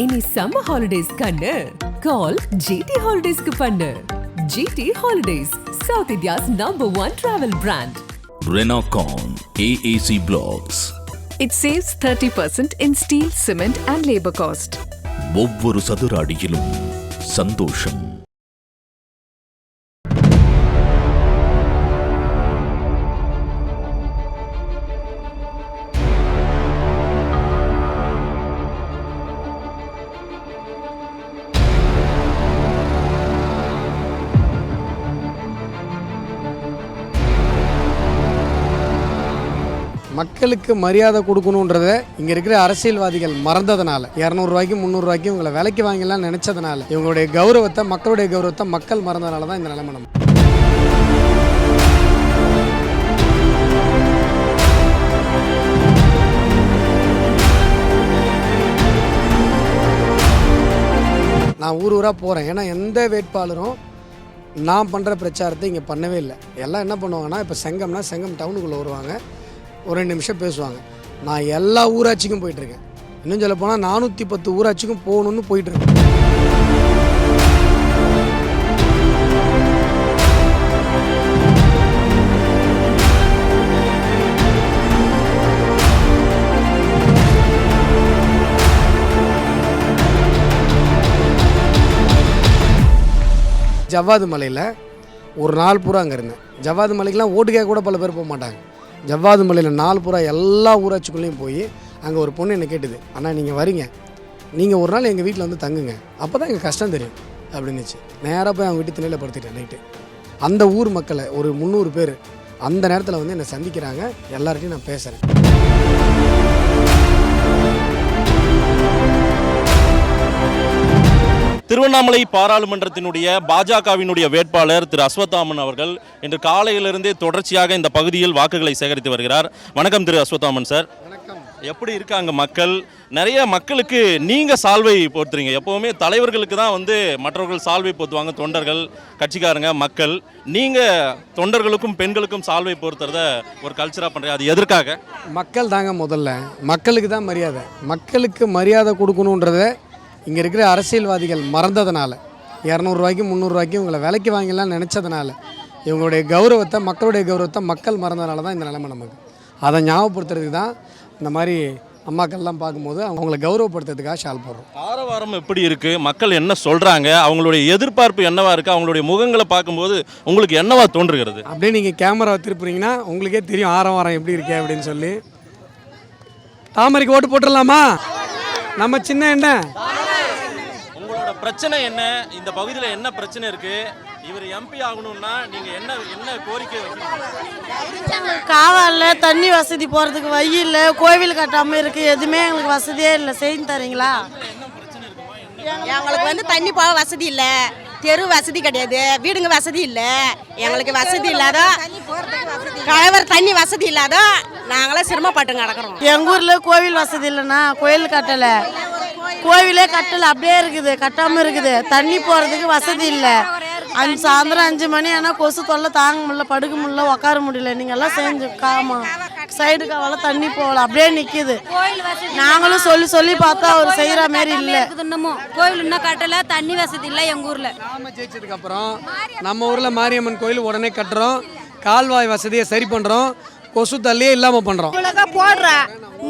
இனி summer holidays கண்ணு. Call GT ஹாலிடேஸ்க்கு பண்ணு. G T holidays South India's number one travel brand Renocon AAC Blocks. It saves 30% in steel, cement, and labor cost. ஒவ்வொரு சதுர அடியிலும் சந்தோஷம். மக்களுக்கு மரியாதை கொடுக்கணுன்றத இங்கே இருக்கிற அரசியல்வாதிகள் மறந்ததுனால இரநூறுவாய்க்கு முந்நூறுரூவாய்க்கு இவங்களை விலைக்கு வாங்கிலாம் நினச்சதுனால இவங்களுடைய கௌரவத்தை மக்களுடைய கௌரவத்தை மக்கள் மறந்ததுனால தான் இந்த நிலைமை நம்ம நான் ஊர் ஊராக போகிறேன் ஏன்னா எந்த வேட்பாளரும் நான் பண்ணுற பிரச்சாரத்தை இங்கே பண்ணவே இல்லை. எல்லாம் என்ன பண்ணுவாங்கன்னா இப்போ செங்கம்னா செங்கம் டவுனுக்குள்ளே வருவாங்க. ஒரு ரெண்டு நிமிஷம் பேசுவாங்க. நான் எல்லா ஊராட்சிக்கும் போயிட்டுருக்கேன். இன்னும் சொல்ல போனால் நானூற்றி பத்து ஊராட்சிக்கும் போகணுன்னு போயிட்டுருக்கேன். ஜவ்வாது மலையில் ஒரு நாள் பூரா அங்கே இருந்தேன். ஜவ்வாது மலைக்கெலாம் ஓட்டு கேட்க கூட பல பேர் போக மாட்டாங்க. ஜவ்வாது மலையில் நாள் பூரா எல்லா ஊராட்சிக்குள்ளேயும் போய் அங்கே ஒரு பொண்ணு என்னை கேட்டுது அண்ணா நீங்கள் வரீங்க. நீங்கள் ஒரு நாள் எங்கள் வீட்டில் வந்து தங்குங்க. அப்போ தான் எங்கள் கஷ்டம் தெரியும் அப்படின்னுச்சு. நேராக போய் அவங்க வீட்டு திணையில் படுத்துட்டேன் நைட்டு அந்த ஊர் மக்களை ஒரு முந்நூறு பேர் அந்த நேரத்தில் வந்து என்னை சந்திக்கிறாங்க. எல்லார்ட்டையும் நான் பேசுகிறேன் திருவண்ணாமலை பாராளுமன்றத்தினுடைய பாஜகவினுடைய வேட்பாளர் திரு அஸ்வத்தாமன் அவர்கள் இன்று காலையிலிருந்தே தொடர்ச்சியாக இந்த பகுதியில் வாக்குகளை சேகரித்து வருகிறார். வணக்கம் திரு அஸ்வத்தாமன் சார். எப்படி இருக்காங்க மக்கள்? நிறைய மக்களுக்கு நீங்க சால்வை போத்துறீங்க எப்பவுமே தலைவர்களுக்கு தான் வந்து மற்றவர்கள் சால்வை போத்துவாங்க தொண்டர்கள் கட்சிக்காரங்க மக்கள். நீங்க தொண்டர்களுக்கும் பெண்களுக்கும் சால்வை போர்த்துறத ஒரு கல்ச்சரா பண்றீங்க. அது எதற்காக? மக்கள் தாங்க முதல்ல. மக்களுக்கு தான் மரியாதை. மக்களுக்கு மரியாதை கொடுக்கணுன்றத இங்கே இருக்கிற அரசியல்வாதிகள் மறந்ததுனால இரநூறுவாய்க்கு முந்நூறுரூவாய்க்கு இவங்களை விலைக்கு வாங்கிலாம் நினச்சதுனால இவங்களுடைய கௌரவத்தை மக்களுடைய கௌரவத்தை மக்கள் மறந்ததுனால தான் இந்த நிலைமை நமக்கு. அதை ஞாபகப்படுத்துறதுக்கு தான் இந்த மாதிரி அம்மாக்கள்லாம் பார்க்கும்போது அவங்கள கௌரவப்படுத்துறதுக்காக ஷால் போடுறோம். ஆரவாரம் எப்படி இருக்கு? மக்கள் என்ன சொல்றாங்க? அவங்களுடைய எதிர்பார்ப்பு என்னவா இருக்கு? அவங்களுடைய முகங்களை பார்க்கும்போது உங்களுக்கு என்னவா தோன்றுகிறது? அப்படியே நீங்கள் கேமராவை திருப்புறீங்கன்னா உங்களுக்கே தெரியும் ஆரம் வாரம் எப்படி இருக்கே அப்படின்னு சொல்லி. தாமரைக்கு ஓட்டு போட்டுடலாமா? நம்ம சின்ன என்ன? பிரச்சனை என்ன? இந்த பகுதியில் என்ன பிரச்சனை இருக்கு? இவர் எம்பி ஆகணும்னா நீங்க என்ன என்ன கோரிக்கை? காவாலில் தண்ணி வசதி போகிறதுக்கு வழி இல்லை. கோவில் கட்டாமல் இருக்குது எதுவுமே எங்களுக்கு வசதியே இல்லை. செய்து தரீங்களா? எங்களுக்கு வந்து தண்ணி போக வசதி இல்லை. தெரு வசதி கிடையாது. வீடுங்க வசதி இல்லை. எங்களுக்கு வசதி இல்லாத கழவர் தண்ணி வசதி இல்லாத நாங்களாம் சிரமப்பட்டு கிடக்குறோம் எங்கள் ஊரில் கோவில் வசதி இல்லைண்ணா கோயில் கட்டலை. கோவிலே கட்டலை அப்படியே இருக்குது கட்டாமல் இருக்குது. தண்ணி போகிறதுக்கு வசதி இல்லை. அஞ்சு சாயந்தரம் அஞ்சு மணி ஆனால் கொசு தொல்லை தாங்க முடியல படுக்க முடியல உட்கார முடியல. நீங்கள் எல்லாம் செஞ்சு காமா சைடு காவெல்லாம் தண்ணி போகல அப்படியே நிற்கிது நாங்களும் சொல்லி சொல்லி பார்த்தா அவர் செய்கிற மாதிரி இல்லை. இன்னமும். கோவில் இன்னும் கட்டல தண்ணி வசதி இல்லை எங்க ஊர்ல. நாம ஜெயிச்சதுக்கப்புறம் நம்ம ஊரில் மாரியம்மன் கோயில் உடனே கட்டுறோம். கால்வாய் வசதியை சரி பண்ணுறோம் கொசு தள்ளியே இல்லாமல் பண்ணுறோம் இவ்வளோக்கா நீங்க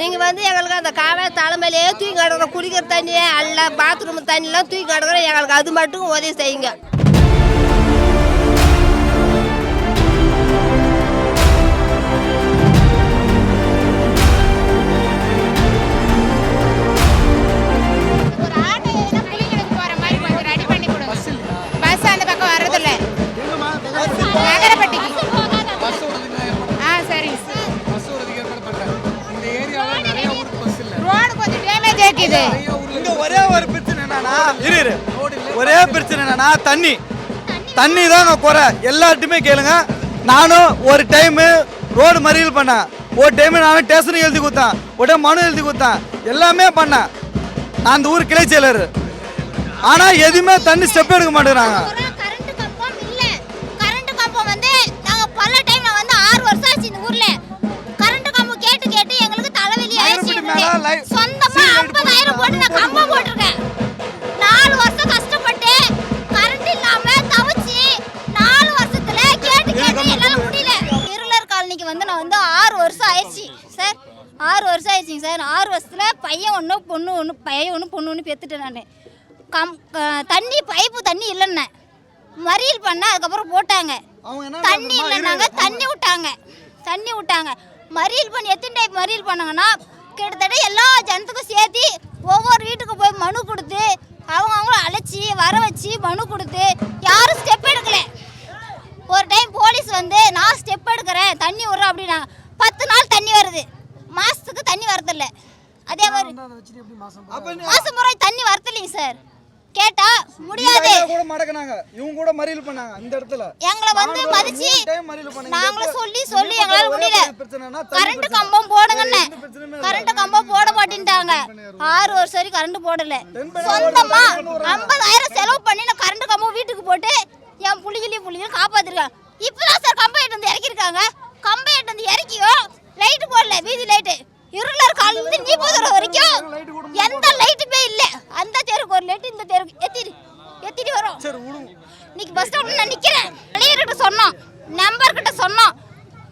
நீங்கள் வந்து எங்களுக்கு அந்த காவே தலைமையிலேயே தூக்கி கிடக்குற குடிக்கிற தண்ணியே அல்ல பாத்ரூம் தண்ணிலாம் தூக்கி கிடக்குறோம் எங்களுக்கு அது மட்டும் உதவி செய்யுங்க. ஆக்கிது இங்க ஒரே ஒரு பிரச்சனை என்னன்னா இரு இரு. ஒரே பிரச்சனை என்னன்னா தண்ணி. தண்ணி தாங்க குறை. எல்லார்ட்டுமே கேளுங்க. நானும் ஒரு டைமு ரோடு மறியல் பண்ணேன். ஒரு டைம் நானும் ஸ்டேஷனுக்கு எழுதி கொடுத்தேன். டைம் மனு எழுதி கொடுத்தேன். எல்லாமே பண்ணேன். நான் அந்த ஊர் கிளை செயலர். ஆனால் எதுவுமே தண்ணி ஸ்டெப் எடுக்க மாட்டேங்கிறாங்க. ஐம்பதாயிரம் போட்டு நான் போட்டிருக்கேன். நாலு வருஷம் கஷ்டப்பட்டு கரண்ட் இல்லாம தவிச்சு நாலு வருஷத்துல கேட்டு கேட்டு என்னால முடியல. இருளர் காலனிக்கு வந்து நான் வந்து ஆறு வருஷம் ஆயிடுச்சு சார். ஆறு வருஷம் ஆயிடுச்சுங்க சார். ஆறு வருஷத்துல பையன் ஒன்று பொண்ணு ஒன்று பையன் ஒன்று பொண்ணு ஒன்று பெற்றுட்டேன் நான். கம் தண்ணி பைப்பு தண்ணி இல்லைன்னு. மறியல் பண்ண அதுக்கப்புறம் போட்டாங்க. தண்ணி இல்லைன்னாங்க தண்ணி விட்டாங்க. தண்ணி விட்டாங்க. மறியல் பண்ணி எத்தனை டைப் மறியல் பண்ணாங்கன்னா கிட்டத்தட்ட எல்லா ஜனத்துக்கும் சேர்த்து ஒவ்வொரு வீட்டுக்கு போய் மனு கொடுத்து அவங்க அவங்கள அழைச்சி வர வச்சு மனு கொடுத்து யாரும் ஸ்டெப் எடுக்கல. ஒரு டைம் போலீஸ் வந்து நான் ஸ்டெப் எடுக்கிறேன் தண்ணி விட்றேன் அப்படின்னாங்க பத்து நாள் தண்ணி வருது. மாசத்துக்கு தண்ணி வரதில்ல. அதே மாதிரி மாசம் முறை தண்ணி வரதில்லைங்க சார் கேட்டா முடியாது. கூட மடக்குனாங்க. இவங்க கூட மறியல் பண்ணாங்க இந்த இடத்துல. எங்களை வந்து மதிச்சு இடத்துல சொல்லி சொல்லி எங்களால முடியல. கரண்ட். கம்பம் போடுங்கன்னு. கரண்ட் கம்பம் போட மாட்டேன்ட்டாங்க. ஆறு வருஷம் வரைக்கும் கரண்ட் போடல. சொந்தமா ஐம்பதாயிரம் செலவு பண்ணி நான் கரண்ட் கம்பம் வீட்டுக்கு போட்டு என் புள்ளிகளையும் புள்ளிகளையும் காப்பாத்திருக்கேன். இப்பதான் சார் கம்பம் எட்டு வந்து இறக்கிருக்காங்க கம்பம் எட்டு வந்து இறக்கியும் லைட் போடல வீதி லைட்டு இருளர் காலில் இருந்து நீ போதுற வரைக்கும் எந்த லைட்டுமே இல்ல அந்த தெருக்கு ஒரு லைட் இந்த தெருக்கு எத்திரி எத்திரி வரும். சரி விடுங்க. இன்னைக்கு பஸ் ஸ்டாப்ல நான் நிக்கிறேன். வெளியர்கிட்ட சொன்னோம் நம்பர் கிட்ட சொன்னோம்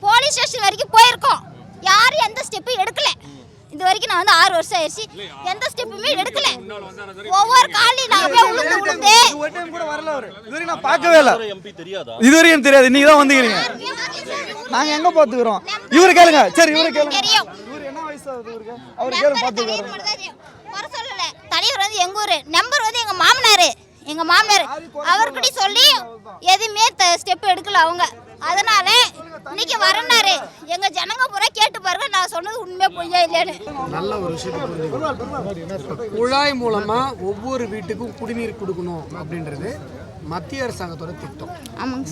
போலீஸ் ஸ்டேஷன் வரைக்கும் போயிருக்கோம். யாரும் எந்த ஸ்டெப்பும் எடுக்கல. இது வரைக்கும் நான் வந்து ஆறு வருஷம் ஆயிடுச்சு. எந்த ஸ்டெப்புமே எடுக்கல. ஒவ்வொரு காலையும் நாங்க போய் உளுந்து உளுந்து. இது ஒரு டைம் கூட வரல அவரு. இது வரைக்கும் நான் பார்க்கவே இல்லை. எம்பி தெரியாதா? இது வரைக்கும் தெரியாது. நீங்க தான் வந்துக்கிறீங்க நாங்க எங்க பாத்துக்கிறோம்? இவரு கேளுங்க. சரி இவரு கேளுங்க. தெரியும். இவரு என்ன வயசு ஆகுது இவருக்கு? அவரு கேளுங்க பாத்துக்கிறோம் மட்டும் தான் தெரியும். வர சொல்லல தலைவர் வந்து எங்க ஊரு? நம்பர் வந்து எங்க மாமனாரு. எங்க மாமனார். அவர்கிட்ட சொல்லி எதுவுமே ஸ்டெப் எடுக்கல அவங்க. அதனால இன்னைக்கு வரனாரு எங்க ஜனங்க பூரா கேட்டு பாருங்க. நான் சொன்னது உண்மையா பொய்யா இல்லைன்னு நல்ல ஒரு புரிஞ்சுக்கணும் குழாய் மூலமாக ஒவ்வொரு வீட்டுக்கும் குடிநீர் கொடுக்கணும் அப்படின்றது மத்திய அரசாங்கத்தோட திட்டம்.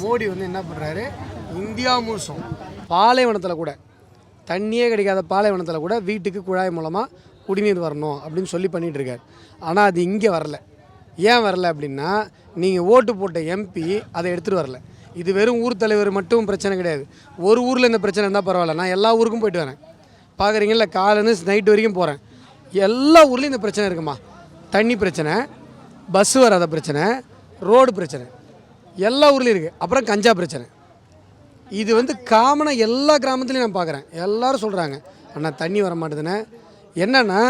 மோடி வந்து என்ன பண்ணுறாரு இந்தியா முழுசும் பாலைவனத்தில் கூட தண்ணியே கிடைக்காத பாலைவனத்தில் கூட வீட்டுக்கு குழாய் மூலமாக குடிநீர் வரணும் அப்படின்னு சொல்லி பண்ணிட்டு இருக்காரு ஆனால் அது இங்கே வரல. ஏன் வரல அப்படின்னா நீங்கள் ஓட்டு போட்ட எம்பி அதை எடுத்துகிட்டு வரல. இது வெறும் ஊர் தலைவர் மட்டும் பிரச்சனை கிடையாது. ஒரு ஊரில் இந்த பிரச்சனை இருந்தால் பரவாயில்ல. நான் எல்லா ஊருக்கும் போயிட்டு வரேன். பார்க்குறீங்களா காலைன்னு நைட்டு வரைக்கும் போகிறேன் எல்லா ஊர்லேயும் இந்த பிரச்சனை இருக்குமா? தண்ணி பிரச்சனை பஸ் வராத பிரச்சனை ரோடு பிரச்சனை. எல்லா ஊர்லேயும் இருக்குது அப்புறம் கஞ்சா பிரச்சனை. இது வந்து காமனாக எல்லா கிராமத்துலேயும் நான் பார்க்குறேன் எல்லோரும் சொல்கிறாங்க ஆனால் தண்ணி வர மாட்டேதுன்னு என்னன்னா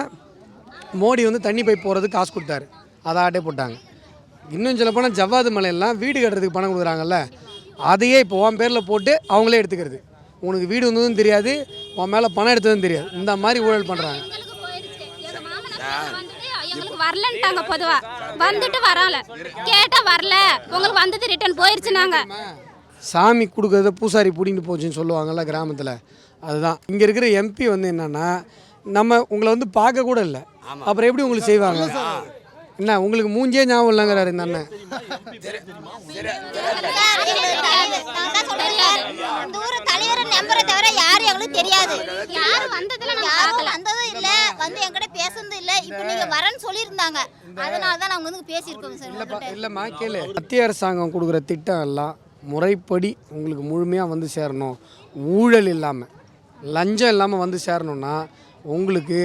மோடி வந்து தண்ணி பைப் போகிறதுக்கு காசு கொடுத்தாரு. அதை ஆட்டே போட்டாங்க. இன்னும் சொல்ல போனால் ஜவ்வாது மலையெல்லாம் வீடு கட்டுறதுக்கு பணம் கொடுக்குறாங்கல்ல அதையே இப்போ உன் பேரில் போட்டு அவங்களே எடுத்துக்கிறது. உனக்கு வீடு வந்ததும் தெரியாது உன் மேலே பணம் எடுத்ததும் தெரியாது. இந்த மாதிரி ஊழல் பண்ணுறாங்க எங்களுக்கு வரலன்ட்டாங்க பொதுவா. வந்துட்டு வரல கேட்டா வரல. உங்களுக்கு வந்தது ரிட்டர்ன் போயிருச்சு நாங்க சாமி கொடுக்கறத பூசாரி பிடிங்கிட்டு போச்சுன்னு சொல்லுவாங்கல்ல கிராமத்தில். அதுதான். இங்கே இருக்கிற எம்பி வந்து என்னன்னா நம்ம உங்களை வந்து பார்க்க கூட இல்லை. அப்புறம் எப்படி உங்களுக்கு செய்வாங்க? என்ன உங்களுக்கு மூஞ்சே ஞாபகம் இல்லைங்கிறாரு இந்த அண்ணன். தெரியாது. யாரும் எங்களுக்கு தெரியாது யாரும் வந்ததுல யாரும் வந்ததும் இல்ல வந்து என்கிட்ட பேசுனதும் இல்ல இப்போ நீங்க வரேன்னு சொல்லியிருந்தாங்க அதனால தான் நாங்க வந்து பேசியிருக்கோம் சார் இல்லைப்பா. இல்லைம்மா கேளு. மத்திய அரசாங்கம் கொடுக்குற திட்டம் எல்லாம் முறைப்படி உங்களுக்கு முழுமையாக வந்து சேரணும். ஊழல் இல்லாமல் லஞ்சம் இல்லாமல் வந்து சேரணும்னா உங்களுக்கு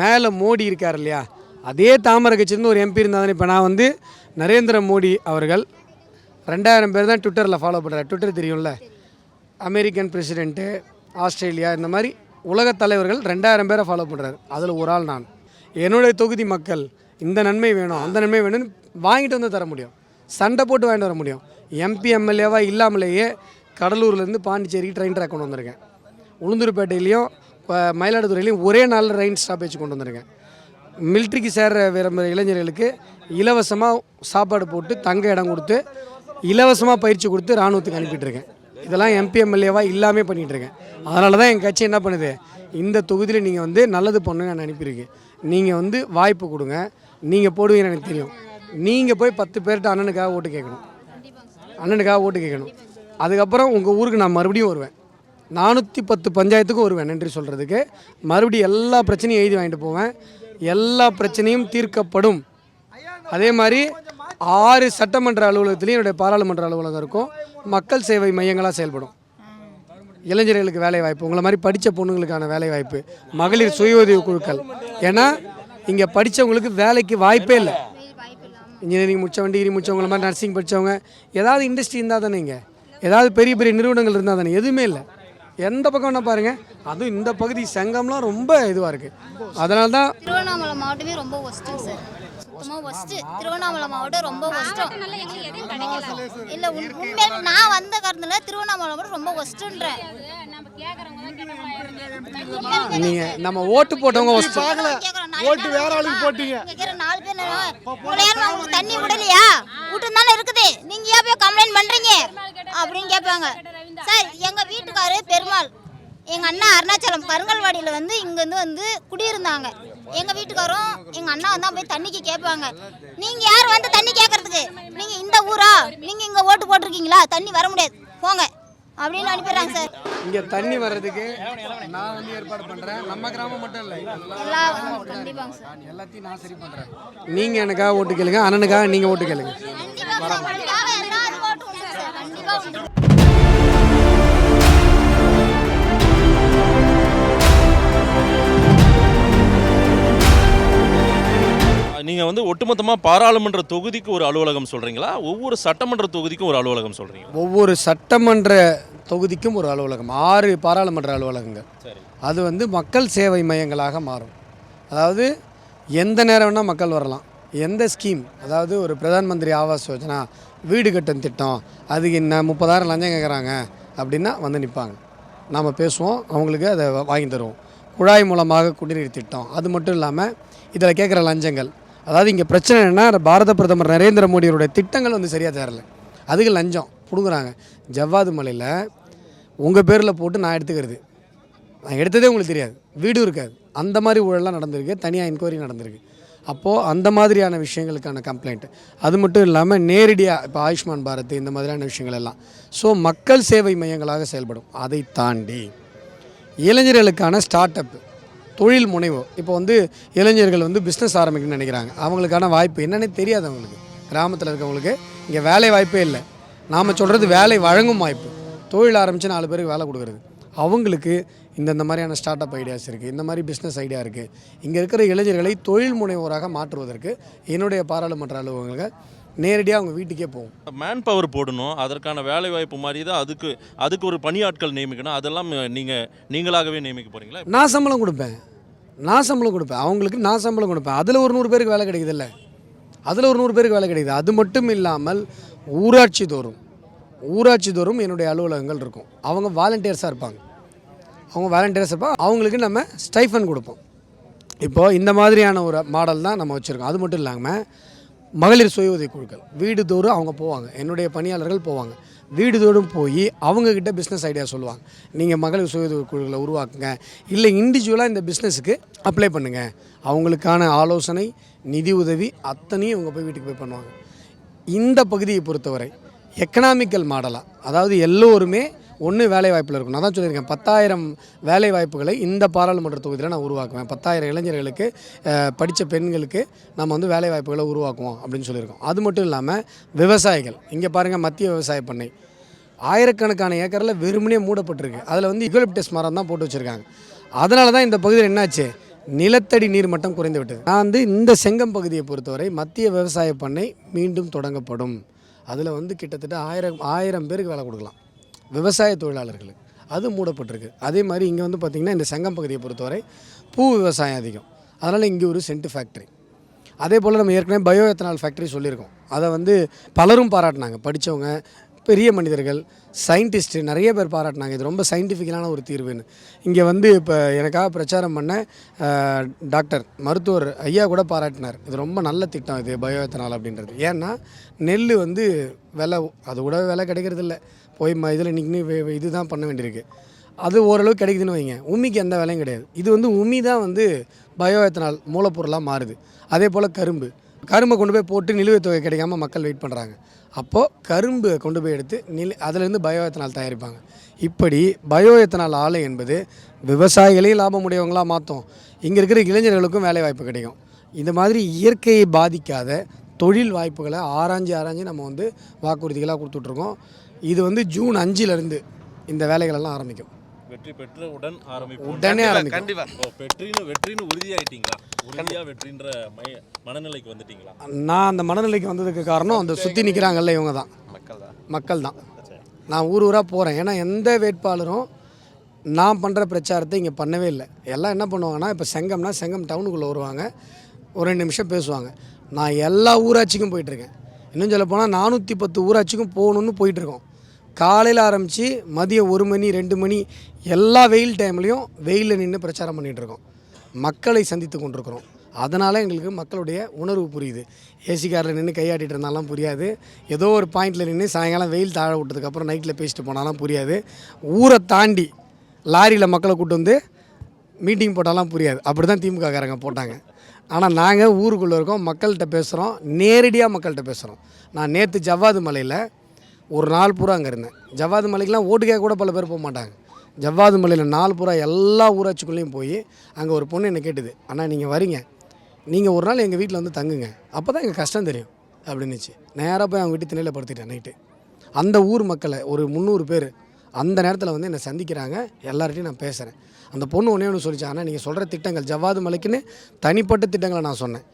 மேலே மோடி இருக்கார் இல்லையா? அதே தாமரை கட்சியிருந்து ஒரு எம்பி இருந்தால் இப்போ நான் வந்து நரேந்திர மோடி அவர்கள் ரெண்டாயிரம் பேர் தான் ட்விட்டரில் ஃபாலோ பண்ணுறாரு ட்விட்டர் தெரியும்ல? அமெரிக்கன் பிரசிடெண்ட்டு ஆஸ்திரேலியா இந்த மாதிரி உலகத் தலைவர்கள் ரெண்டாயிரம் பேரை ஃபாலோ பண்ணுறாரு அதில் ஒரு ஆள் நான். என்னுடைய தொகுதி மக்கள் இந்த நன்மை வேணும் அந்த நன்மை வேணும்னு வாங்கிட்டு வந்து தர முடியும். சண்டை போட்டு வாங்கிட்டு வர முடியும். எம்பி எம்எல்ஏவாக இல்லாமலேயே கடலூர்லேருந்து பாண்டிச்சேரிக்கு ட்ரெயின் ட்ராக் கொண்டு வந்திருக்கேன். உளுந்தூர்பேட்டையிலையும் இப்போ மயிலாடுதுறையிலையும் ஒரே நாளில் ரெயின் ஸ்டாப்பேஜ் கொண்டு வந்துருங்க. மிலிட்ரிக்கு சேர்ற விரும்புகிற இளைஞர்களுக்கு இலவசமாக சாப்பாடு போட்டு தங்க இடம் கொடுத்து இலவசமாக பயிற்சி கொடுத்து இராணுவத்துக்கு அனுப்பிட்டுருக்கேன். இதெல்லாம் எம்பி எம்எல்ஏவாக இல்லாமல் பண்ணிகிட்ருக்கேன் அதனால தான் என் கட்சி என்ன பண்ணுது? இந்த தொகுதியில் நீங்கள் வந்து நல்லது பண்ணுங்க நான் அனுப்பியிருக்கேன் நீங்கள் வந்து வாய்ப்பு கொடுங்க. நீங்கள் போடுவீங்கன்னு எனக்கு தெரியும். நீங்கள் போய் பத்து பேர்கிட்ட அண்ணனுக்காக ஓட்டு கேட்கணும். அண்ணனுக்காக ஓட்டு கேட்கணும். அதுக்கப்புறம் உங்கள் ஊருக்கு நான் மறுபடியும் வருவேன். நானூற்றி பத்து பஞ்சாயத்துக்கும் வருவேன் நன்றி சொல்கிறதுக்கு மறுபடியும் எல்லா பிரச்சனையும் எழுதி வாங்கிட்டு போவேன். எல்லா பிரச்சனையும் தீர்க்கப்படும். அதே மாதிரி ஆறு சட்டமன்ற அலுவலகத்துலேயும் என்னுடைய பாராளுமன்ற அலுவலகம் இருக்கும். மக்கள் சேவை மையங்களாக செயல்படும். இளைஞர்களுக்கு வேலை வாய்ப்பு உங்களை மாதிரி படித்த பொண்ணுங்களுக்கான வேலை வாய்ப்பு மகளிர் சுய உதவி குழுக்கள். ஏன்னா இங்கே படித்தவங்களுக்கு வேலைக்கு வாய்ப்பே இல்லை. இன்ஜினியரிங் முடித்தவங்க டிகிரி முடித்தவங்கள மாதிரி நர்சிங் படித்தவங்க ஏதாவது இண்டஸ்ட்ரி இருந்தால் தானே இங்கே. ஏதாவது பெரிய பெரிய நிறுவனங்கள் இருந்தால் தானே எதுவுமே இல்லை. எந்த பக்கம் வேணால் பாருங்கள் அதுவும் இந்த பகுதி செங்கம்லாம் ரொம்ப இதுவாக இருக்குது அதனால தான் திருவண்ணாமலை மாவட்டமே ரொம்ப ஒஸ்ட்டுங்க சார். சுத்தமாக ஒஸ்ட்டு திருவண்ணாமலை மாவட்டம் ரொம்ப ஒஸ்ட்டும் இல்லை உண்மையாக நான் வந்த காரணத்தில் திருவண்ணாமலை மாவட்டம் ரொம்ப ஒஸ்ட்டுன்றேன் நீங்கள் நம்ம ஓட்டு போட்டவங்க ஃபஸ்ட்டு ஓட்டு வேற ஆளுக்கு போட்டீங்க. நாலு பேர் தண்ணி விடலையா விட்டு தானே இருக்குது நீங்க ஏன் போய் கம்ப்ளைண்ட் பண்றீங்க அப்படின்னு கேட்பாங்க சார் எங்க வீட்டுக்காரு பெருமாள் எங்க அண்ணா அருணாச்சலம் கருங்கல்வாடியில வந்து இங்க இருந்து வந்து குடியிருந்தாங்க எங்க வீட்டுக்காரும் எங்க அண்ணா தான் போய் தண்ணிக்கு கேட்பாங்க நீங்க யார் வந்து தண்ணி கேட்கறதுக்கு நீங்க இந்த ஊரா? நீங்க இங்க ஓட்டு போட்டிருக்கீங்களா? தண்ணி வர முடியாது. போங்க. அப்படின்னு அனுப்பிடுறாங்க சார். இங்கே தண்ணி வர்றதுக்கு நான் வந்து ஏற்பாடு பண்ணுறேன் நம்ம கிராமம் மட்டும் இல்லை எல்லா கண்டிப்பாங்க சார். எல்லாத்தையும் நான் சரி பண்ணுறேன் நீங்கள் எனக்காக ஓட்டு கேளுங்க அண்ணனுக்காக நீங்கள் ஓட்டு கேளுங்க. நீங்கள் வந்து ஒட்டுமொத்தமாக பாராளுமன்ற தொகுதிக்கு ஒரு அலுவலகம் சொல்கிறீங்களா ஒவ்வொரு சட்டமன்ற தொகுதிக்கும் ஒரு அலுவலகம் சொல்கிறீங்களா ஒவ்வொரு சட்டமன்ற தொகுதிக்கும் ஒரு அலுவலகம். ஆறு பாராளுமன்ற அலுவலகங்கள். சரி. அது வந்து மக்கள் சேவை மையங்களாக மாறும். அதாவது எந்த நேரம் வேணால் மக்கள் வரலாம். எந்த ஸ்கீம்? அதாவது ஒரு பிரதான் மந்திரி ஆவாஸ் யோஜனா வீடு கட்டும் திட்டம் அதுக்கு என்ன முப்பதாயிரம் லஞ்சம் கேட்குறாங்க அப்படின்னா வந்து நிற்பாங்க நாம் பேசுவோம் அவங்களுக்கு அதை வாங்கி தருவோம். குழாய் மூலமாக குடிநீர் திட்டம். அது மட்டும் இல்லாமல் இதில் கேட்குற லஞ்சங்கள். அதாவது இங்கே பிரச்சனை என்ன பாரத பிரதமர் நரேந்திர மோடியோட திட்டங்கள் வந்து சரியாக தரல. அதுக்கு லஞ்சம் பிடுங்குறாங்க. ஜவ்வாது மலையில் உங்கள் பேரில் போட்டு நான் எடுத்துக்கிறது. நான் எடுத்ததே உங்களுக்கு தெரியாது. வீடும் இருக்காது. அந்த மாதிரி ஊழல்லாம் நடந்திருக்கு. தனியாக என்கொயரி நடந்திருக்கு. அப்போது அந்த மாதிரியான விஷயங்களுக்கான கம்ப்ளைண்ட் அது மட்டும் இல்லாமல் நேரடியாக இப்போ ஆயுஷ்மான் பாரத் இந்த மாதிரியான விஷயங்கள் எல்லாம். ஸோ மக்கள் சேவை மையங்களாக செயல்படும். அதை தாண்டி இளைஞர்களுக்கான ஸ்டார்ட் அப் தொழில் முனைவோர் இப்போ வந்து இளைஞர்கள் வந்து பிஸ்னஸ் ஆரம்பிக்கணும்னு நினைக்கிறாங்க. அவங்களுக்கான வாய்ப்பு என்னென்னு தெரியாது அவங்களுக்கு. கிராமத்தில் இருக்கவங்களுக்கு இங்கே வேலை வாய்ப்பே இல்லை. நாம் சொல்கிறது வேலை வழங்கும் வாய்ப்பு. தொழில் ஆரம்பித்து நாலு பேருக்கு வேலை கொடுக்குறது. அவங்களுக்கு இந்தந்த மாதிரியான ஸ்டார்ட் அப் ஐடியாஸ் இருக்குது இந்த மாதிரி பிஸ்னஸ் ஐடியா இருக்குது இங்கே இருக்கிற இளைஞர்களை தொழில் முனைவோராக மாற்றுவதற்கு என்னுடைய பாராளுமன்ற அலுவலகங்கள் நேரடியாக அவங்க வீட்டுக்கே போகும். மேன் பவர் போடணும். அதற்கான வேலை வாய்ப்பு மாதிரி தான் அதுக்கு அதுக்கு ஒரு பணியாட்கள் நியமிக்கணும். அதெல்லாம் நீங்கள் நீங்களாகவே நியமிக்க போகிறீங்களா நான் சம்பளம் கொடுப்பேன். நான் சம்பளம் கொடுப்பேன். அவங்களுக்கு நான் சம்பளம் கொடுப்பேன். அதில் ஒரு நூறு பேருக்கு வேலை கிடைக்குதுல்ல அதில் ஒரு நூறு பேருக்கு வேலை கிடைக்குது. அது மட்டும் இல்லாமல் ஊராட்சி தோறும் ஊராட்சி தோறும் என்னுடைய அலுவலகங்கள் இருக்கும். அவங்க வாலண்டியர்ஸாக இருப்பாங்க. அவங்க வாலண்டியர்ஸ் இருப்பாங்க அவங்களுக்கு நம்ம ஸ்டைஃபன் கொடுப்போம். இப்போது இந்த மாதிரியான ஒரு மாடல் தான் நம்ம வச்சுருக்கோம். அது மட்டும் இல்லாமல் மகளிர் சுய உதவி குழுக்கள். வீடு தோறும் அவங்க போவாங்க. என்னுடைய பணியாளர்கள் போவாங்க. வீடு தோறும் போய் அவங்கக்கிட்ட பிஸ்னஸ் ஐடியா சொல்லுவாங்க. நீங்கள் மகளிர் சுய உதவி குழுக்களை உருவாக்குங்க. இல்லை இண்டிவிஜுவலாக இந்த பிஸ்னஸுக்கு அப்ளை பண்ணுங்கள் அவங்களுக்கான ஆலோசனை நிதி உதவி அத்தனையும் இவங்க போய் வீட்டுக்கு போய் பண்ணுவாங்க. இந்த பகுதியை பொறுத்தவரை எக்கனாமிக்கல் மாடலாக அதாவது எல்லோருமே ஒன்று வேலை வாய்ப்பில் இருக்கணும். நான் தான் சொல்லியிருக்கேன் பத்தாயிரம் வேலை வாய்ப்புகளை இந்த பாராளுமன்ற தொகுதியில் நான் உருவாக்குவேன். பத்தாயிரம் இளைஞர்களுக்கு படித்த பெண்களுக்கு நம்ம வந்து வேலை வாய்ப்புகளை உருவாக்குவோம் அப்படின்னு சொல்லியிருக்கோம். அது மட்டும் இல்லாமல் விவசாயிகள் இங்கே பாருங்கள் மத்திய விவசாய பண்ணை. ஆயிரக்கணக்கான ஏக்கரில் வெறுமனே மூடப்பட்டிருக்கு. அதில் வந்து யூகலிப்டஸ் மரம் தான் போட்டு வச்சுருக்காங்க. அதனால தான் இந்த பகுதியில் என்னாச்சு? நிலத்தடி நீர் மட்டம் குறைந்து விட்டது. நான் வந்து இந்த செங்கம் பகுதியை பொறுத்தவரை மத்திய விவசாய பண்ணை மீண்டும் தொடங்கப்படும். அதில் வந்து கிட்டத்தட்ட ஆயிரம் ஆயிரம் பேருக்கு வேலை கொடுக்கலாம். விவசாய தொழிலாளர்களுக்கு அது மூடப்பட்டிருக்கு. அதே மாதிரி இங்கே வந்து பார்த்திங்கன்னா இந்த செங்கம் பகுதியை பொறுத்தவரை பூ விவசாயம் அதிகம். அதனால் இங்கே ஒரு சென்ட் ஃபேக்ட்ரி. அதே போல் நம்ம ஏற்கனவே பயோ எத்தனால் ஃபேக்ட்ரி சொல்லியிருக்கோம். அதை வந்து பலரும் பாராட்டினாங்க. படித்தவங்க பெரிய மனிதர்கள் சயின்டிஸ்ட்டு நிறைய பேர் பாராட்டினாங்க. இது ரொம்ப சயின்டிஃபிக்கலான ஒரு தீர்வுன்னு. இங்கே வந்து இப்போ எனக்காக பிரச்சாரம் பண்ண டாக்டர் மருத்துவர் ஐயா கூட பாராட்டினார். இது ரொம்ப நல்ல திட்டம் இது பயோ எத்தனால் அப்படின்றது. ஏன்னா நெல் வந்து விலை அது கூட விலை கிடைக்கிறதில்ல. போய் ம இதில் நின்று இது தான் பண்ண வேண்டியிருக்கு. அது ஓரளவு கிடைக்குதுன்னு வைங்க. உமிக்கு எந்த வேலையும் கிடையாது. இது வந்து உமி தான் வந்து பயோ எத்தனால் மூலப்பொருளாக மாறுது. அதே போல் கரும்பு. கரும்பை கொண்டு போய் போட்டு நிலுவைத் தொகை கிடைக்காம மக்கள் வெயிட் பண்ணுறாங்க அப்போது கரும்பு கொண்டு போய் எடுத்து நில் அதிலேருந்து பயோ எத்தனால் தயாரிப்பாங்க. இப்படி பயோ எத்தனால் ஆலை என்பது விவசாயிகளையும் லாபமுடையவங்களாக மாற்றும் இங்கே இருக்கிற இளைஞர்களுக்கும் வேலை வாய்ப்பு கிடைக்கும். இந்த மாதிரி இயற்கையை பாதிக்காத தொழில் வாய்ப்புகளை ஆராய்ஞ்சு ஆராய்ஞ்சு நம்ம வந்து வாக்குறுதிகளாக கொடுத்துட்ருக்கோம். இது வந்து ஜூன் அஞ்சிலிருந்து இந்த வேலைகள் எல்லாம் ஆரம்பிக்கும். வெற்றி பெற்ற உடன் ஆரம்பிப்போம். உடனே ஆரம்பிக்கும். கண்டிப்பா. ஓ வெற்றின்னு வெற்றின்னு உறுதியாயிட்டீங்களா? உறுதியா வெற்றின்ற மய மனநிலைக்கு வந்துட்டீங்களா? நான் அந்த மனநிலைக்கு வந்ததுக்கு காரணம் அந்த சுற்றி நிற்கிறாங்கல்ல இவங்க தான் மக்கள் தான். மக்கள் தான். நான் ஊர் ஊராக போகிறேன் ஏன்னா எந்த வேட்பாளரும் நான் பண்ணுற பிரச்சாரத்தை இங்கே பண்ணவே இல்லை. எல்லாம் என்ன பண்ணுவாங்கன்னா இப்போ செங்கம்னா செங்கம் டவுனுக்குள்ளே வருவாங்க. ஒரு ரெண்டு நிமிஷம் பேசுவாங்க. நான் எல்லா ஊராட்சிக்கும் போயிட்டுருக்கேன் இன்னும் சொல்ல போனால் நானூற்றி பத்து ஊராட்சிக்கும் போகணுன்னு போயிட்டுருக்கோம் காலையில் ஆரம்பித்து மதியம் ஒரு மணி ரெண்டு மணி எல்லா வெயில் டைம்லேயும் வெயிலில் நின்று பிரச்சாரம் பண்ணிகிட்ருக்கோம் மக்களை சந்தித்து கொண்டிருக்கிறோம். அதனால் எங்களுக்கு மக்களுடைய உணர்வு புரியுது. ஏசி காரில் நின்று கையாட்டிட்டு இருந்தாலும் புரியாது. ஏதோ ஒரு பாயிண்டில் நின்று சாயங்காலம் வெயில் தாழ விட்டதுக்கப்புறம் நைட்டில் பேசிட்டு போனாலும் புரியாது. ஊரை தாண்டி லாரியில் மக்களை கூட்டு வந்து மீட்டிங் போட்டாலாம் புரியாது. அப்படி தான் திமுககாரங்க போட்டாங்க. ஆனால் நாங்கள் ஊருக்குள்ளே இருக்கோம் மக்கள்கிட்ட பேசுகிறோம் நேரடியாக மக்கள்கிட்ட பேசுகிறோம் நான் நேற்று ஜவ்வாது மலையில் ஒரு நாள் பூரா அங்கே இருந்தேன். ஜவ்வாது மலைக்கெலாம் ஓட்டுக்கே கூட பல பேர் போக மாட்டாங்க. ஜவ்வாது மலையில் நாள் பூரா எல்லா ஊராட்சிக்குள்ளேயும் போய் அங்கே ஒரு பொண்ணு என்ன கேட்டுது ஆனால் நீங்கள் வரீங்க. நீங்கள் ஒரு நாள் எங்கள் வீட்டில் வந்து தங்குங்க. அப்போ தான் எங்கள் கஷ்டம் தெரியும் அப்படின்னுச்சு. நேராக போய் அவங்க வீட்டு திணையில் படுத்துட்டேன் நைட்டு. அந்த ஊர் மக்களை ஒரு முந்நூறு பேர் அந்த நேரத்தில் வந்து என்னை சந்திக்கிறாங்க. எல்லார்ட்டையும் நான் பேசுகிறேன் அந்த பொண்ணு ஒன்றே ஒன்று சொல்லிச்சு. ஆனால் நீங்கள் சொல்கிற திட்டங்கள் ஜவ்வாது மலைக்குன்னு தனிப்பட்ட திட்டங்களை நான் சொன்னேன்.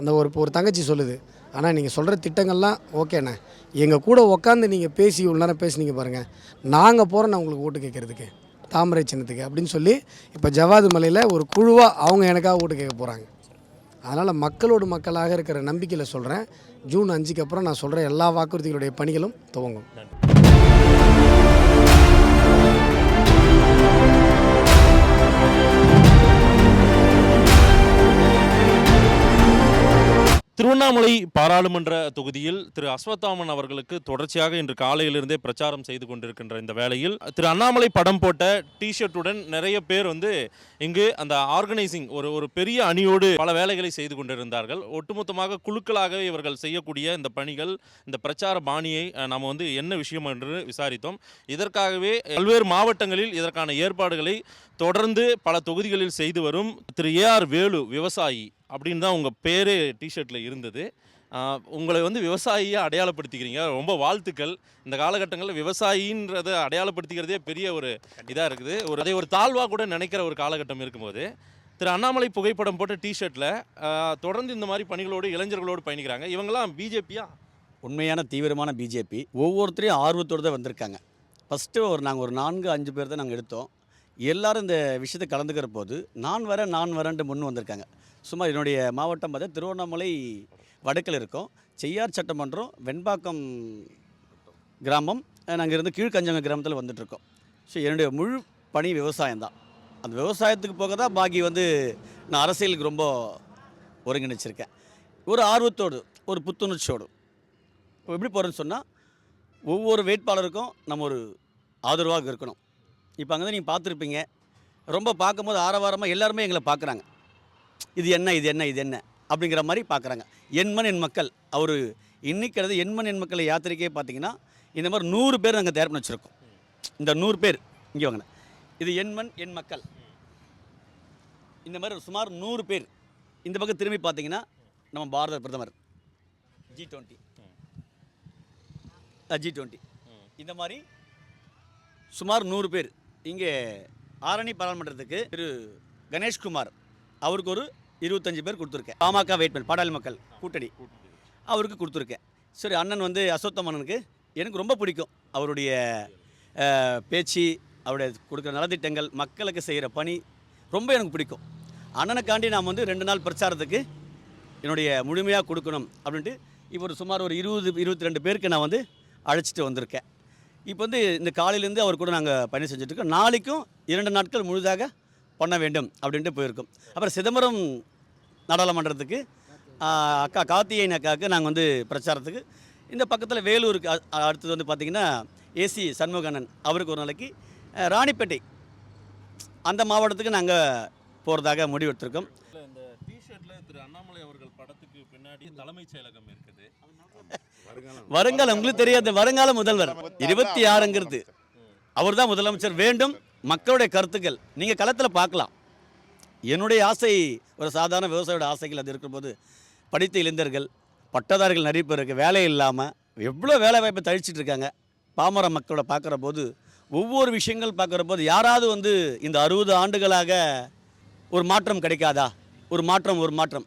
அந்த ஒரு ஒரு தங்கச்சி சொல்லுது. ஆனால் நீங்கள் சொல்கிற திட்டங்கள்லாம் ஓகேண்ணே எங்கள் கூட உட்காந்து நீங்கள் பேசி இவ்வளோ நேரம் பேசுனீங்க பாருங்கள் நாங்கள் போகிறோம் நான் உங்களுக்கு ஓட்டு கேட்குறதுக்கு. தாமரை சின்னத்துக்கு அப்படின்னு சொல்லி இப்போ ஜவ்வாது மலையில் ஒரு குழுவாக அவங்க எனக்காக ஓட்டு கேட்க போகிறாங்க அதனால் மக்களோடு மக்களாக இருக்கிற நம்பிக்கையில் சொல்கிறேன் ஜூன் அஞ்சுக்கு அப்புறம் நான் சொல்கிற எல்லா வாக்குறுதிகளுடைய பணிகளும் துவங்கும். திருவண்ணாமலை பாராளுமன்ற தொகுதியில் திரு அஸ்வத்தாமன் அவர்களுக்கு தொடர்ச்சியாக இன்று காலையிலிருந்தே பிரச்சாரம் செய்து கொண்டிருக்கின்ற இந்த வேளையில் திரு அண்ணாமலை படம் போட்ட டிஷர்ட்டுடன் நிறைய பேர் வந்து இங்கு அந்த ஆர்கனைசிங் ஒரு ஒரு பெரிய அணியோடு பல வேலைகளை செய்து கொண்டிருந்தார்கள். ஒட்டுமொத்தமாக குழுக்களாக இவர்கள் செய்யக்கூடிய இந்த பணிகள் இந்த பிரச்சார பாணியை நாம் வந்து என்ன விஷயம் என்று விசாரித்தோம். இதற்காகவே பல்வேறு மாவட்டங்களில் இதற்கான ஏற்பாடுகளை தொடர்ந்து பல தொகுதிகளில் செய்து வரும் திரு ஏஆர் வேலு விவசாயி அப்படின்னு தான் உங்கள் பேரே டிஷர்ட்டில் இருந்தது. உங்களை வந்து விவசாயியாக அடையாளப்படுத்திக்கிறீங்க. ரொம்ப வாழ்த்துக்கள். இந்த காலகட்டங்களில் விவசாயின்றதை அடையாளப்படுத்திக்கிறதே பெரிய ஒரு இதாக இருக்குது. ஒரு அதை ஒரு தாழ்வாக கூட நினைக்கிற ஒரு காலகட்டம் இருக்கும்போது திரு அண்ணாமலை புகைப்படம் போட்ட டிஷர்ட்டில் தொடர்ந்து இந்த மாதிரி பணிகளோடு இளைஞர்களோடு பயணிக்கிறாங்க. இவங்கெல்லாம் பிஜேபியா உண்மையான தீவிரமான பிஜேபி ஒவ்வொருத்தரையும் ஆர்வத்தோடு தான் வந்திருக்காங்க. ஃபஸ்ட்டு ஒரு நாங்கள் ஒரு நான்கு அஞ்சு பேர் தான் நாங்கள் எடுத்தோம். எல்லோரும் இந்த விஷயத்தை கலந்துக்கிற போது நான் வரேன் நான் வரேன்ட்டு முன் வந்திருக்காங்க. சும்மா என்னுடைய மாவட்டம் பார்த்தா திருவண்ணாமலை வடக்கில் இருக்கும். செய்யார் சட்டமன்றம் வெண்பாக்கம் கிராமம். நாங்கள் இருந்து கீழ்கஞ்சங்க கிராமத்தில் வந்துட்டுருக்கோம். ஸோ என்னுடைய முழு பணி விவசாயம் தான் அந்த விவசாயத்துக்கு போக தான் பாக்கி வந்து நான் அரசியலுக்கு ரொம்ப ஒருங்கிணைச்சிருக்கேன். ஒரு ஆர்வத்தோடு ஒரு புத்துணர்ச்சியோடு. இப்போ எப்படி போகிறேன்னு சொன்னால் ஒவ்வொரு வேட்பாளருக்கும் நம்ம ஒரு ஆதரவாக இருக்கணும். இப்போ அங்கே தான் நீங்கள் பார்த்துருப்பீங்க. ரொம்ப பார்க்கும்போது ஆரவாரமாக எல்லாருமே எங்களை பார்க்குறாங்க. இது என்ன இது என்ன இது என்ன அப்படிங்கிற மாதிரி பார்க்குறாங்க. எண்மன் என் மக்கள். அவர் இன்னைக்கிறது எண்மன் என் மக்களை யாத்திரைக்கே பார்த்தீங்கன்னா இந்த மாதிரி நூறு பேர் நாங்கள் தயார் பண்ணி வச்சுருக்கோம். இந்த நூறு பேர் இங்கே வாங்க. இது எண்மன் என் மக்கள். இந்த மாதிரி சுமார் நூறு பேர். இந்த பக்கம் திரும்பி பார்த்தீங்கன்னா நம்ம பாரத பிரதமர். ஜி டுவெண்ட்டி ஜி டுவெண்ட்டி இந்த மாதிரி சுமார் நூறு பேர். இங்கே ஆரணி பாராளுமன்றத்துக்கு திரு கணேஷ்குமார் அவருக்கு ஒரு இருபத்தஞ்சு பேர் கொடுத்துருக்கேன். பாமக வெயிட்மேன் பாடாளி மக்கள் கூட்டணி. அவருக்கு கொடுத்துருக்கேன். சரி அண்ணன் வந்து அசோத்தமன்னனுக்கு எனக்கு ரொம்ப பிடிக்கும். அவருடைய பேச்சு அவருடைய கொடுக்குற நலத்திட்டங்கள் மக்களுக்கு செய்கிற பணி ரொம்ப எனக்கு பிடிக்கும். அண்ணனுக்காண்டி நாம் வந்து ரெண்டு நாள் பிரச்சாரத்துக்கு என்னுடைய முழுமையாக கொடுக்கணும் அப்படின்ட்டு இப்போ ஒரு சுமார் ஒரு இருபது இருபத்தி ரெண்டு பேருக்கு நான் வந்து அழைச்சிட்டு வந்திருக்கேன். இப்போ வந்து இந்த காலையிலேருந்து அவர் கூட நாங்கள் பணி செஞ்சுட்ருக்கோம் நாளைக்கும் இரண்டு நாட்கள் முழுதாக பண்ண வேண்டும் அப்படின்ட்டு போயிருக்கோம். அப்புறம் சிதம்பரம் நாடாளுமன்றத்துக்கு அக்கா கார்த்திகேயன் அக்காவுக்கு நாங்கள் வந்து பிரச்சாரத்துக்கு இந்த பக்கத்தில் வேலூருக்கு அடுத்தது வந்து பார்த்திங்கன்னா ஏசி சண்முகண்ணன் அவருக்கு ஒரு நாளைக்கு ராணிப்பேட்டை அந்த மாவட்டத்துக்கு நாங்கள் போகிறதாக முடிவெடுத்திருக்கோம். இந்த டிஷர்ட்ல திரு அண்ணாமலை அவர்கள் படத்துக்கு பின்னாடி தலைமைச் செயலகம் இருக்குது. வருங்காலம் உங்களுக்கு தெரியாது வருங்கால முதல்வர் இருபத்தி ஆறுங்கிறது. அவர் தான் முதலமைச்சர் வேண்டும். மக்களுடைய கருத்துக்கள் நீங்கள் களத்தில் பார்க்கலாம். என்னுடைய ஆசை ஒரு சாதாரண விவசாயியோட ஆசைகள் அது இருக்கும்போது படித்த இளைஞர்கள் பட்டதாரிகள் நிறைய பேர் வேலை இல்லாமல் எவ்வளோ வேலை வாய்ப்பை தழிச்சிட்டு இருக்காங்க. பாமர மக்களோட பார்க்குற போது ஒவ்வொரு விஷயங்கள் பார்க்குற போது யாராவது வந்து இந்த அறுபது ஆண்டுகளாக ஒரு மாற்றம் கிடைக்காதா? ஒரு மாற்றம் ஒரு மாற்றம்.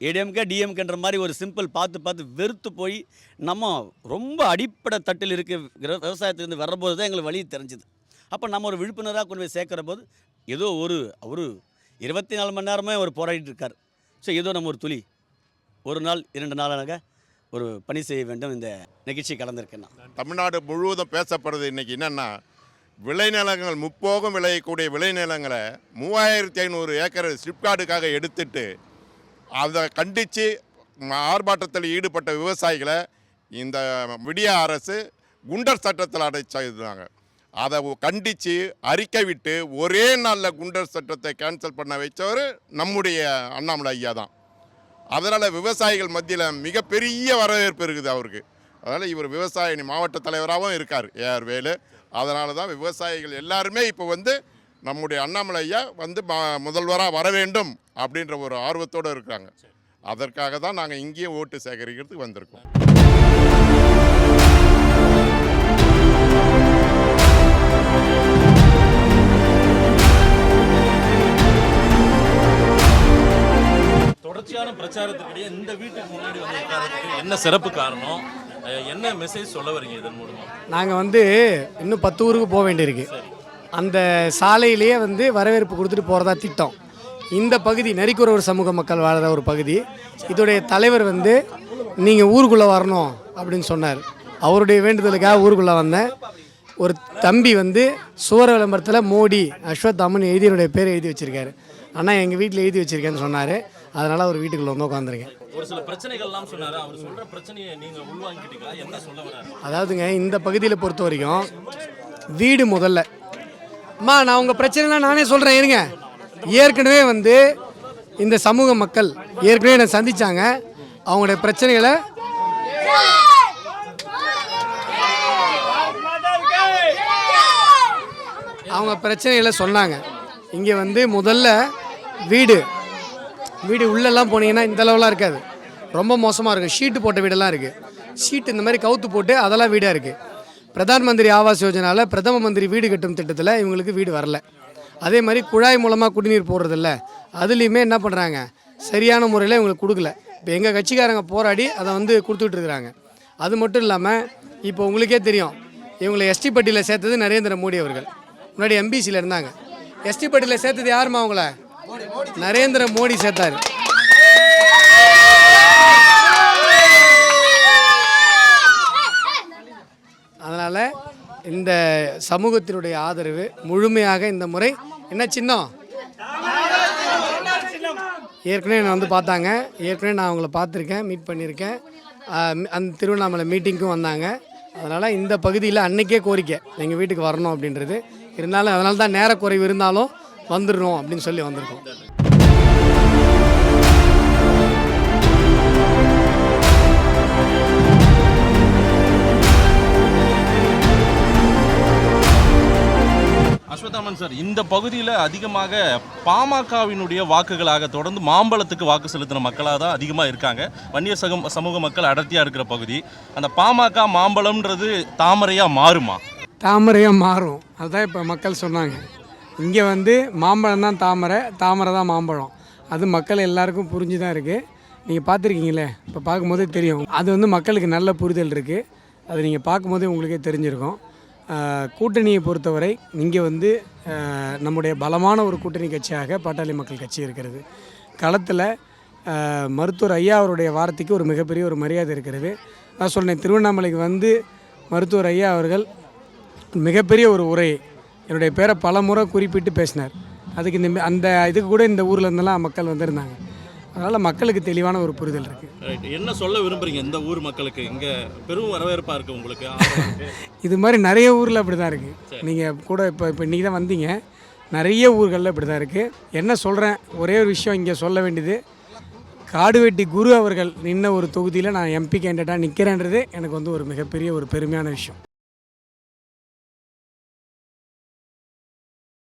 ஏடிஎம்கே டிஎம்கேன்ற மாதிரி ஒரு சிம்பிள் பார்த்து பார்த்து வெறுத்து போய் நம்ம ரொம்ப அடிப்படை தட்டில் இருக்க விவசாயத்துலேருந்து விவசாயத்திலிருந்து வர்றபோது தான் எங்களுக்கு வழி தெரிஞ்சுது. அப்போ நம்ம ஒரு விழிப்புணர்வாக கொண்டு போய் சேர்க்குற போது ஏதோ ஒரு ஒரு இருபத்தி நாலு மணி நேரமே அவர் போராடிட்டு இருக்கார். ஸோ ஏதோ நம்ம ஒரு துளி. ஒரு நாள் இரண்டு நாளாக ஒரு பணி செய்ய வேண்டும். இந்த நிகழ்ச்சி கலந்துருக்கேன் நான். தமிழ்நாடு முழுவதும் பேசப்படுறது இன்றைக்கி என்னென்னா விளைநிலங்கள் முப்போகம் விளையக்கூடிய விளைநிலங்களை மூவாயிரத்தி ஐநூறு ஏக்கர் ஸ்லிப்கார்டுக்காக எடுத்துட்டு அதை கண்டித்து ஆர்ப்பாட்டத்தில் ஈடுபட்ட விவசாயிகளை இந்த விடிய அரசு குண்டர் சட்டத்தில் அடைச்சாங்க. அதை கண்டித்து அறிக்கை விட்டு ஒரே நாளில் குண்டர் சட்டத்தை கேன்சல் பண்ண வச்சவர் நம்முடைய அண்ணாமலை ஐயா தான். அதனால் விவசாயிகள் மத்தியில் மிகப்பெரிய வரவேற்பு இருக்குது அவருக்கு. அதனால் இவர் விவசாய மாவட்ட தலைவராகவும் இருக்கார் ஏஆர் வேலு. அதனால தான் விவசாயிகள் எல்லாருமே இப்போ வந்து நம்முடைய அண்ணாமலை ஐயா வந்து முதல்வராக வர வேண்டும் அப்படின்ற ஒரு ஆர்வத்தோடு இருக்காங்க அதற்காக தான் நாங்கள் இங்கேயும் ஓட்டு சேகரிக்கிறதுக்கு வந்திருக்கோம். தொடர்ச்சியான பிரச்சாரத்துக்கிடையே இந்த வீட்டுக்கு முன்னாடி வந்து என்ன சிறப்பு காரணம்? என்ன மெசேஜ் சொல்ல வரீங்க இதன் மூலமா? நாங்கள் வந்து இன்னும் பத்து ஊருக்கு போக வேண்டியிருக்கு. அந்த சாலையிலேயே வந்து வரவேற்பு கொடுத்துட்டு போகிறதா திட்டம். இந்த பகுதி நரிக்குறவர் சமூக மக்கள் வாழ்கிற ஒரு பகுதி. இதோடைய தலைவர் வந்து நீங்கள் ஊருக்குள்ளே வரணும் அப்படின்னு சொன்னார். அவருடைய வேண்டுதலுக்காக ஊருக்குள்ளே வந்தேன். ஒரு தம்பி வந்து சுவர விளம்பரத்தில் மோடி அஸ்வத்தாமன் எழுதி என்னுடைய பேர் எழுதி வச்சிருக்காரு. அண்ணா எங்கள் வீட்டில் எழுதி வச்சிருக்கேன்னு சொன்னார். அதனால் அவர் வீட்டுக்குள்ளே வந்து உட்காந்துருக்கேன் ஒரு சில பிரச்சனைகள்லாம் சொன்னாரு? அவர் சொல்ற பிரச்சனையை நீங்க உள்வாங்கிட்டீங்களா? என்ன சொல்ல வராரு அதாவதுங்க இந்த பகுதியில் பொறுத்த வரைக்கும் வீடு முதல்ல. அம்மா நான் உங்கள் பிரச்சனைலாம் நானே சொல்கிறேன் இருங்க. ஏற்கனவே வந்து இந்த சமூக மக்கள் ஏற்கனவே என்னை சந்திச்சாங்க. அவங்களுடைய பிரச்சனைகளை அவங்க பிரச்சனைகளை சொன்னாங்க. இங்கே வந்து முதல்ல வீடு. வீடு உள்ளெல்லாம் போனீங்கன்னா இந்த அளவுலாம் இருக்காது. ரொம்ப மோசமாக இருக்கும் ஷீட்டு போட்ட வீடெல்லாம் இருக்குது ஷீட் இந்த மாதிரி கவுத்து போட்டு அதெல்லாம் வீடாக இருக்குது பிரதான் மந்திரி ஆவாஸ் யோஜனாவில் பிரதம மந்திரி வீடு கட்டும் திட்டத்தில் இவங்களுக்கு வீடு வரல. அதே மாதிரி குழாய் மூலமாக குடிநீர் போடுறதில்ல. அதுலேயுமே என்ன பண்ணுறாங்க சரியான முறையில் இவங்களுக்கு கொடுக்கல. இப்போ எங்கள் கட்சிக்காரங்க போராடி அதை வந்து கொடுத்துட்டு இருக்கிறாங்க. அது மட்டும் இல்லாமல் இப்போ உங்களுக்கே தெரியும். இவங்களை எஸ்டி பட்டியில் சேர்த்தது நரேந்திர மோடி அவர்கள். முன்னாடி எம்பிசியில் இருந்தாங்க. எஸ்டி பட்டியில் சேர்த்தது யாருமா அவங்கள? நரேந்திர மோடி சேர்த்தார். அதனால் இந்த சமூகத்தினுடைய ஆதரவு முழுமையாக இந்த முறை என்ன சின்னம்? ஏற்கனவே நான் வந்து பார்த்தாங்க. ஏற்கனவே நான் அவங்கள பார்த்துருக்கேன் மீட் பண்ணியிருக்கேன். அந்த திருவண்ணாமலை மீட்டிங்க்கும் வந்தாங்க. அதனால் இந்த பகுதியில் அன்னைக்கே கோரிக்கை. எங்கள் வீட்டுக்கு வரணும் அப்படின்றது. இருந்தாலும் அதனால தான் நேரக்குறைவு இருந்தாலும் வந்துடணும் அப்படின்னு சொல்லி வந்திருக்கோம். அஸ்வத்தாமன் சார் இந்த பகுதியில் அதிகமாக பாமகவினுடைய வாக்குகளாக தொடர்ந்து மாம்பழத்துக்கு வாக்கு செலுத்தின மக்களாக தான் அதிகமாக இருக்காங்க. வன்னியர் சகம் சமூக மக்கள் அடர்த்தியாக இருக்கிற பகுதி. அந்த பாமக மாம்பழம்ன்றது தாமரையாக மாறுமா? தாமரையாக மாறும். அதுதான் இப்போ மக்கள் சொன்னாங்க. இங்கே வந்து மாம்பழம் தான் தாமரை தாமரை தான் மாம்பழம். அது மக்கள் எல்லாருக்கும் புரிஞ்சு தான் இருக்குது நீங்கள் பார்த்துருக்கீங்களே இப்போ பார்க்கும்போதே தெரியும். அது வந்து மக்களுக்கு நல்ல புரிதல் இருக்குது அது நீங்கள் பார்க்கும்போதே உங்களுக்கே தெரிஞ்சிருக்கும். கூட்டணியை பொறுத்தவரை இங்கே வந்து நம்முடைய பலமான ஒரு கூட்டணி கட்சியாக பாட்டாளி மக்கள் கட்சி இருக்கிறது. களத்தில் மருத்துவர் ஐயா அவருடைய வார்த்தைக்கு ஒரு மிகப்பெரிய ஒரு மரியாதை இருக்கிறது. நான் சொன்னேன் திருவண்ணாமலைக்கு வந்து மருத்துவர் ஐயா அவர்கள் மிகப்பெரிய ஒரு உரை என்னுடைய பேரை பல முறை குறிப்பிட்டு பேசினார். அதுக்கு இந்த அந்த இதுக்கு கூட இந்த ஊர்ல இருந்தெல்லாம் மக்கள் வந்திருந்தாங்க. அதனால் மக்களுக்கு தெளிவான ஒரு புரிதல் இருக்குது என்ன சொல்ல விரும்புறீங்க இந்த ஊர் மக்களுக்கு? இங்கே பெரும் வரவேற்பாக இருக்குது உங்களுக்கு. இது மாதிரி நிறைய ஊரில் அப்படி தான் இருக்குது நீங்கள் கூட இப்போ இப்போ இன்றைக்கி தான் வந்தீங்க. நிறைய ஊர்களில் இப்படி தான் இருக்குது என்ன சொல்கிறேன் ஒரே ஒரு விஷயம் இங்கே சொல்ல வேண்டியது. காடுவெட்டி குரு அவர்கள் நின்ன ஒரு தொகுதியில் நான் எம்பி கேண்டிடேட்டாக நிற்கிறேன்றது எனக்கு வந்து ஒரு மிகப்பெரிய ஒரு பெருமையான விஷயம்.